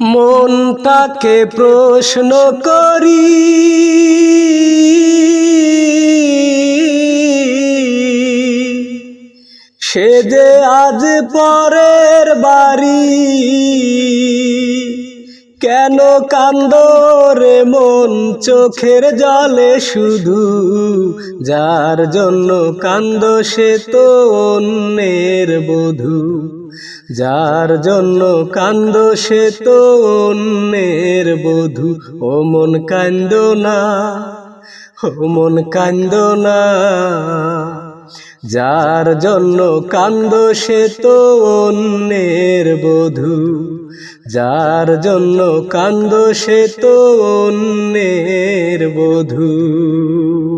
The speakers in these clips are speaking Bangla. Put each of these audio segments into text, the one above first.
মনটাকে প্রশ্ন করি। সে যে আজ পরের বাড়ি, কেন কান্দ রে মন চোখের জলে শুধু? যার জন্য কান্দ সে তো অন্যের বধূ। যার জন্য কান্দ সে তো অন্যের বধূ। ও মন কান্দ না, ও মন কান্দ না। যার জন্য কান্দ সে তো অন্যের বধূ। যার জন্য কান্দ সে তো অন্যের বধূ।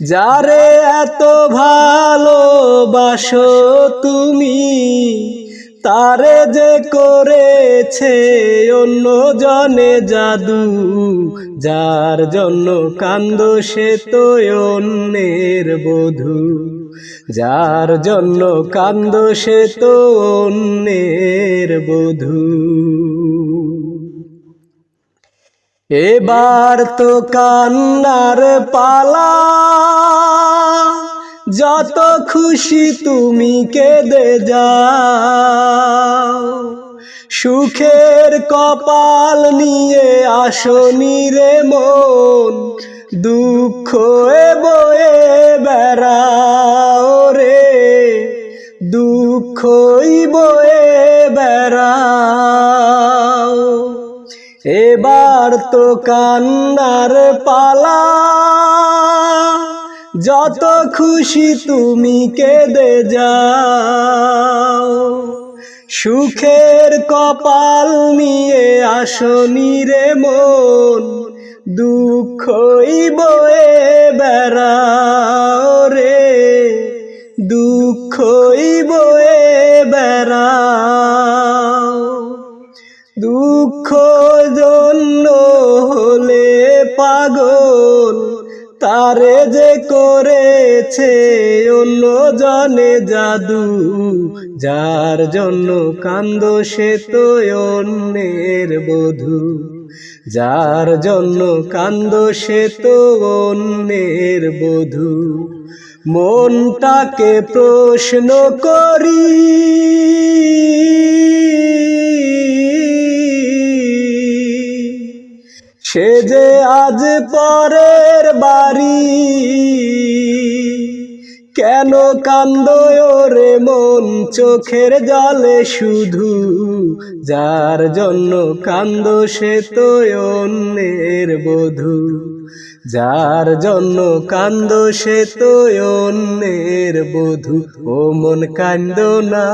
যারে এত ভালোবাসো তুমি, তারে যে করেছে অন্য জনে জাদু, যার জন্য কান্দ সে তো অন্যের বধূ, যার জন্য কান্দ সে তো অন্যের বধূ। এবার তো কান্নার পালা। যত খুশি তুমি কেঁদে যাও। সুখের কপাল নিয়ে আসনি রে মন, দুঃখ বয়ে বেড়াও রে। দুঃখই বয়ে এবার তো কান্নার পালা। যত খুশি তুমি কেঁদে যাও। সুখের কপাল নিয়ে আসনি রে মন, দুঃখই বয়ে বেড়াও রে। দুঃখই বয়ে বেড়াও। দুঃখ পাগল, তারে যে করেছে অন্য জনে জাদু, যার জন্য কান্দ সে তো অন্যের বধূ, যার জন্য কান্দ সে তো অন্যের বধূ। মনটাকে প্রশ্ন করি সে যে আজ পরের বাড়ি, কেন কান্দ রে মন চোখের জলে শুধু? যার জন্য কান্দ সে তো অন্যের বধূ। যার জন্য কান্দ সে তো অন্যের বধূ। ও মন কান্দ না।